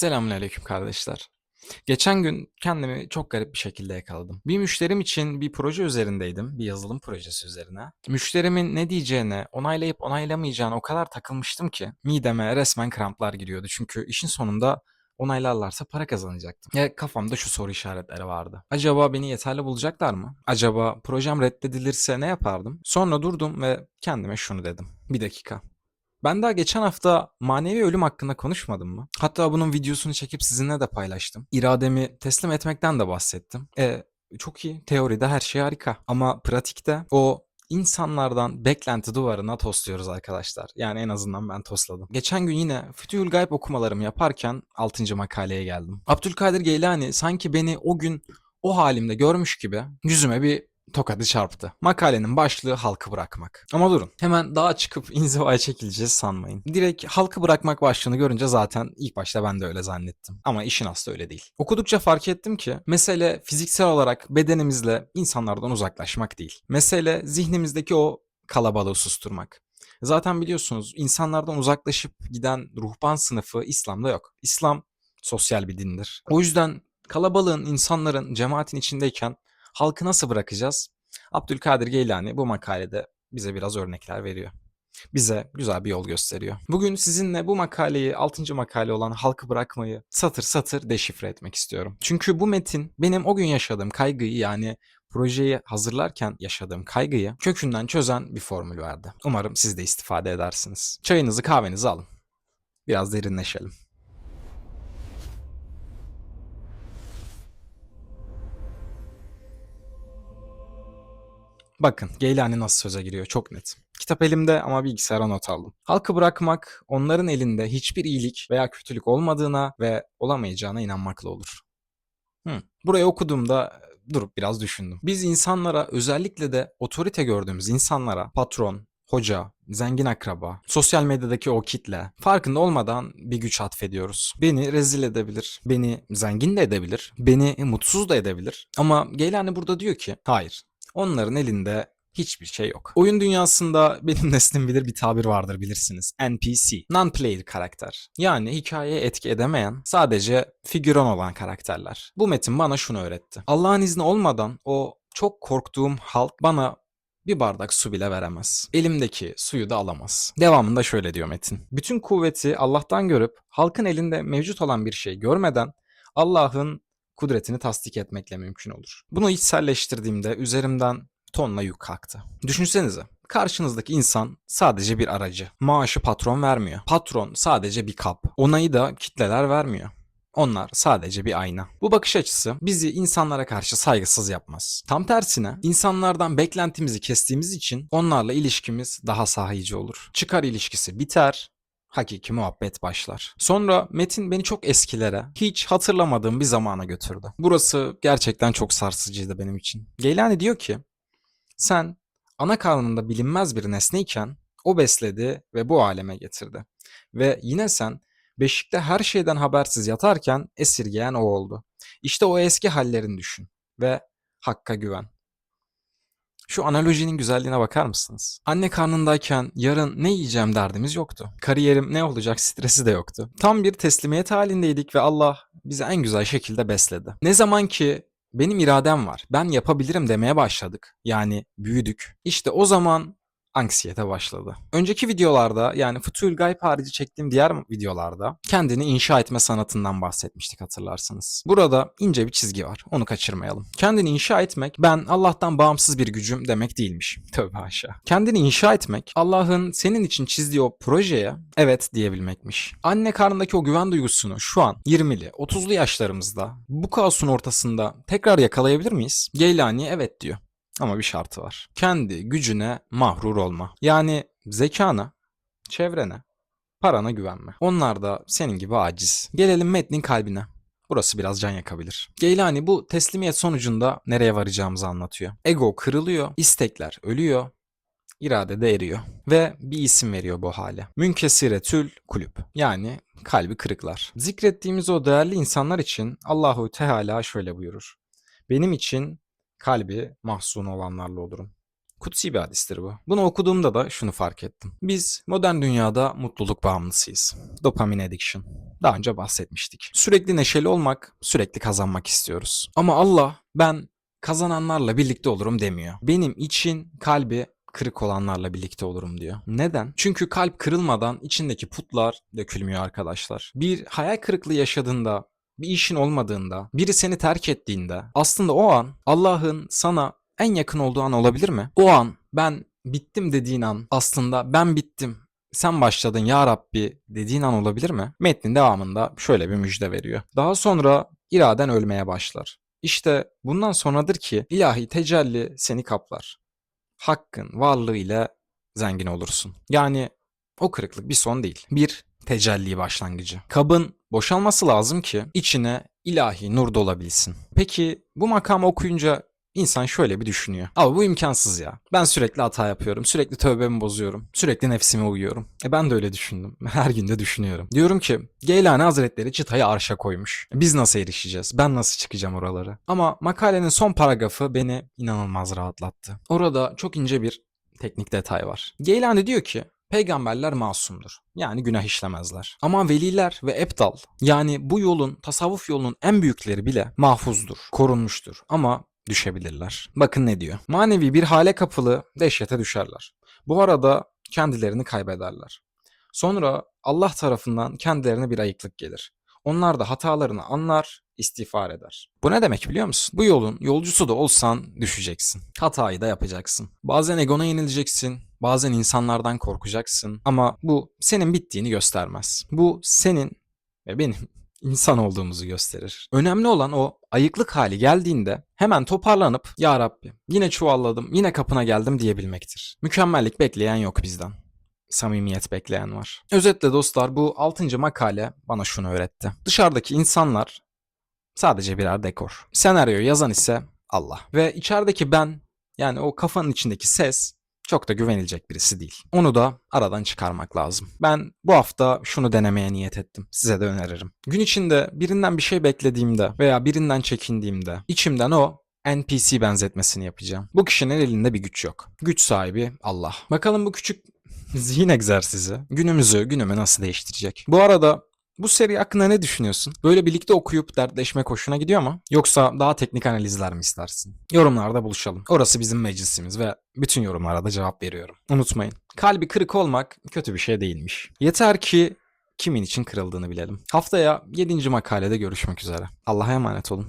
Selamünaleyküm kardeşler. Geçen gün kendimi çok garip bir şekilde yakaladım. Bir müşterim için bir proje üzerindeydim, bir yazılım projesi üzerine. Müşterimin ne diyeceğine, onaylayıp onaylamayacağına o kadar takılmıştım ki mideme resmen kramplar giriyordu. Çünkü işin sonunda onaylarlarsa para kazanacaktım. Ve kafamda şu soru işaretleri vardı. Acaba beni yeterli bulacaklar mı? Acaba projem reddedilirse ne yapardım? Sonra durdum ve kendime şunu dedim. Bir dakika. Ben daha geçen hafta manevi ölüm hakkında konuşmadım mı? Hatta bunun videosunu çekip sizinle de paylaştım. İrademi teslim etmekten de bahsettim. E çok iyi. Teoride her şey harika. Ama pratikte o insanlardan beklenti duvarına tosluyoruz arkadaşlar. Yani en azından ben tosladım. Geçen gün yine Fütühül Gayb okumalarımı yaparken 6. makaleye geldim. Abdülkadir Geylani sanki beni o gün o halimde görmüş gibi yüzüme bir tokadı çarptı. Makalenin başlığı halkı bırakmak. Ama durun. Hemen dağa çıkıp inzivaya çekileceğiz sanmayın. Direkt halkı bırakmak başlığını görünce zaten ilk başta ben de öyle zannettim. Ama işin aslı öyle değil. Okudukça fark ettim ki mesele fiziksel olarak bedenimizle insanlardan uzaklaşmak değil. Mesele zihnimizdeki o kalabalığı susturmak. Zaten biliyorsunuz insanlardan uzaklaşıp giden ruhban sınıfı İslam'da yok. İslam sosyal bir dindir. O yüzden kalabalığın, insanların, cemaatin içindeyken halkı nasıl bırakacağız? Abdülkadir Geylani bu makalede bize biraz örnekler veriyor. Bize güzel bir yol gösteriyor. Bugün sizinle bu makaleyi, 6. makale olan halkı bırakmayı satır satır deşifre etmek istiyorum. Çünkü bu metin benim o gün yaşadığım kaygıyı yani projeyi hazırlarken yaşadığım kaygıyı kökünden çözen bir formül verdi. Umarım siz de istifade edersiniz. Çayınızı kahvenizi alın. Biraz derinleşelim. Bakın Geylani nasıl söze giriyor çok net. Kitap elimde ama bilgisayara not aldım. Halkı bırakmak onların elinde hiçbir iyilik veya kötülük olmadığına ve olamayacağına inanmakla olur. Hı. Burayı okuduğumda durup biraz düşündüm. Biz insanlara özellikle de otorite gördüğümüz insanlara patron, hoca, zengin akraba, sosyal medyadaki o kitle farkında olmadan bir güç atfediyoruz. Beni rezil edebilir, beni zengin de edebilir, beni mutsuz da edebilir. Ama Geylani burada diyor ki hayır Onların elinde hiçbir şey yok. Oyun dünyasında benim neslim bilir bir tabir vardır bilirsiniz. NPC, non-player karakter. Yani hikayeye etki edemeyen, sadece figüran olan karakterler. Bu metin bana şunu öğretti. Allah'ın izni olmadan o çok korktuğum halk bana bir bardak su bile veremez. Elimdeki suyu da alamaz. Devamında şöyle diyor Metin. Bütün kuvveti Allah'tan görüp halkın elinde mevcut olan bir şey görmeden Allah'ın kudretini tasdik etmekle mümkün olur. Bunu içselleştirdiğimde üzerimden tonla yük kalktı. Düşünsenize. Karşınızdaki insan sadece bir aracı. Maaşı patron vermiyor. Patron sadece bir kap. Onayı da kitleler vermiyor. Onlar sadece bir ayna. Bu bakış açısı bizi insanlara karşı saygısız yapmaz. Tam tersine insanlardan beklentimizi kestiğimiz için onlarla ilişkimiz daha sahici olur. Çıkar ilişkisi biter, hakiki muhabbet başlar. Sonra Metin beni çok eskilere, hiç hatırlamadığım bir zamana götürdü. Burası gerçekten çok sarsıcıydı benim için. Geylani diyor ki, sen ana karnında bilinmez bir nesneyken o besledi ve bu aleme getirdi. Ve yine sen beşikte her şeyden habersiz yatarken esirgeyen o oldu. İşte o eski hallerini düşün ve hakka güven. Şu analojinin güzelliğine bakar mısınız? Anne karnındayken yarın ne yiyeceğim derdimiz yoktu. Kariyerim ne olacak stresi de yoktu. Tam bir teslimiyet halindeydik ve Allah bizi en güzel şekilde besledi. Ne zaman ki benim iradem var, ben yapabilirim demeye başladık. Yani büyüdük. İşte o zaman anksiyete başladı. Önceki videolarda yani Futul Gayb harici çektiğim diğer videolarda kendini inşa etme sanatından bahsetmiştik hatırlarsınız. Burada ince bir çizgi var. Onu kaçırmayalım. Kendini inşa etmek ben Allah'tan bağımsız bir gücüm demek değilmiş. Tövbe haşa. Kendini inşa etmek Allah'ın senin için çizdiği o projeye evet diyebilmekmiş. Anne karnındaki o güven duygusunu şu an 20'li 30'lu yaşlarımızda bu kaosun ortasında tekrar yakalayabilir miyiz? Geylani evet diyor. Ama bir şartı var. Kendi gücüne mahrur olma. Yani zekana, çevrene, parana güvenme. Onlar da senin gibi aciz. Gelelim metnin kalbine. Burası biraz can yakabilir. Geylani bu teslimiyet sonucunda nereye varacağımızı anlatıyor. Ego kırılıyor, istekler ölüyor, irade de eriyor. Ve bir isim veriyor bu hale. Münkesiretül kulüp. Yani kalbi kırıklar. Zikrettiğimiz o değerli insanlar için Allahu Teala şöyle buyurur. Benim için kalbi mahzun olanlarla olurum. Kutsi bir hadistir bu. Bunu okuduğumda da şunu fark ettim. Biz modern dünyada mutluluk bağımlısıyız. Dopamine addiction. Daha önce bahsetmiştik. Sürekli neşeli olmak, sürekli kazanmak istiyoruz. Ama Allah ben kazananlarla birlikte olurum demiyor. Benim için kalbi kırık olanlarla birlikte olurum diyor. Neden? Çünkü kalp kırılmadan içindeki putlar dökülmüyor arkadaşlar. Bir hayal kırıklığı yaşadığında, bir işin olmadığında, biri seni terk ettiğinde aslında o an Allah'ın sana en yakın olduğu an olabilir mi? O an ben bittim dediğin an aslında ben bittim sen başladın ya Rabbi dediğin an olabilir mi? Metnin devamında şöyle bir müjde veriyor. Daha sonra iraden ölmeye başlar. İşte bundan sonradır ki ilahi tecelli seni kaplar. Hakkın varlığıyla zengin olursun. Yani o kırıklık bir son değil. Bir tecelli başlangıcı. Kabın boşalması lazım ki içine ilahi nur dolabilsin. Peki bu makamı okuyunca İnsan şöyle bir düşünüyor. Abi bu imkansız ya. Ben sürekli hata yapıyorum. Sürekli tövbemi bozuyorum. Sürekli nefsime uyuyorum. E ben de öyle düşündüm. Her gün de düşünüyorum. Diyorum ki Geylani Hazretleri çıtayı arşa koymuş. Biz nasıl erişeceğiz? Ben nasıl çıkacağım oraları? Ama makalenin son paragrafı beni inanılmaz rahatlattı. Orada çok ince bir teknik detay var. Geylani diyor ki Peygamberler masumdur. Yani günah işlemezler. Ama veliler ve ebdal yani bu yolun, tasavvuf yolunun en büyükleri bile mahfuzdur, korunmuştur. Ama düşebilirler. Bakın ne diyor. Manevi bir hale kapılı dehşete düşerler. Bu arada kendilerini kaybederler. Sonra Allah tarafından kendilerine bir ayıklık gelir. Onlar da hatalarını anlar, istiğfar eder. Bu ne demek biliyor musun? Bu yolun yolcusu da olsan düşeceksin. Hatayı da yapacaksın. Bazen egona yenileceksin, bazen insanlardan korkacaksın ama bu senin bittiğini göstermez. Bu senin ve benim insan olduğumuzu gösterir. Önemli olan o ayıklık hali geldiğinde hemen toparlanıp ya Rabbi yine çuvalladım yine kapına geldim diyebilmektir. Mükemmellik bekleyen yok bizden. Samimiyet bekleyen var. Özetle dostlar bu 6. makale bana şunu öğretti. Dışarıdaki insanlar sadece birer dekor. Senaryoyu yazan ise Allah. Ve içerideki ben yani o kafanın içindeki ses çok da güvenilecek birisi değil. Onu da aradan çıkarmak lazım. Ben bu hafta şunu denemeye niyet ettim. Size de öneririm. Gün içinde birinden bir şey beklediğimde veya birinden çekindiğimde içimden o NPC benzetmesini yapacağım. Bu kişinin elinde bir güç yok. Güç sahibi Allah. Bakalım bu küçük zihin egzersizi günümüzü, günümü nasıl değiştirecek? Bu arada bu seri hakkında ne düşünüyorsun? Böyle birlikte okuyup dertleşmek hoşuna gidiyor mu? Yoksa daha teknik analizler mi istersin? Yorumlarda buluşalım. Orası bizim meclisimiz ve bütün yorumlara da cevap veriyorum. Unutmayın. Kalbi kırık olmak kötü bir şey değilmiş. Yeter ki kimin için kırıldığını bilelim. Haftaya 7. makalede görüşmek üzere. Allah'a emanet olun.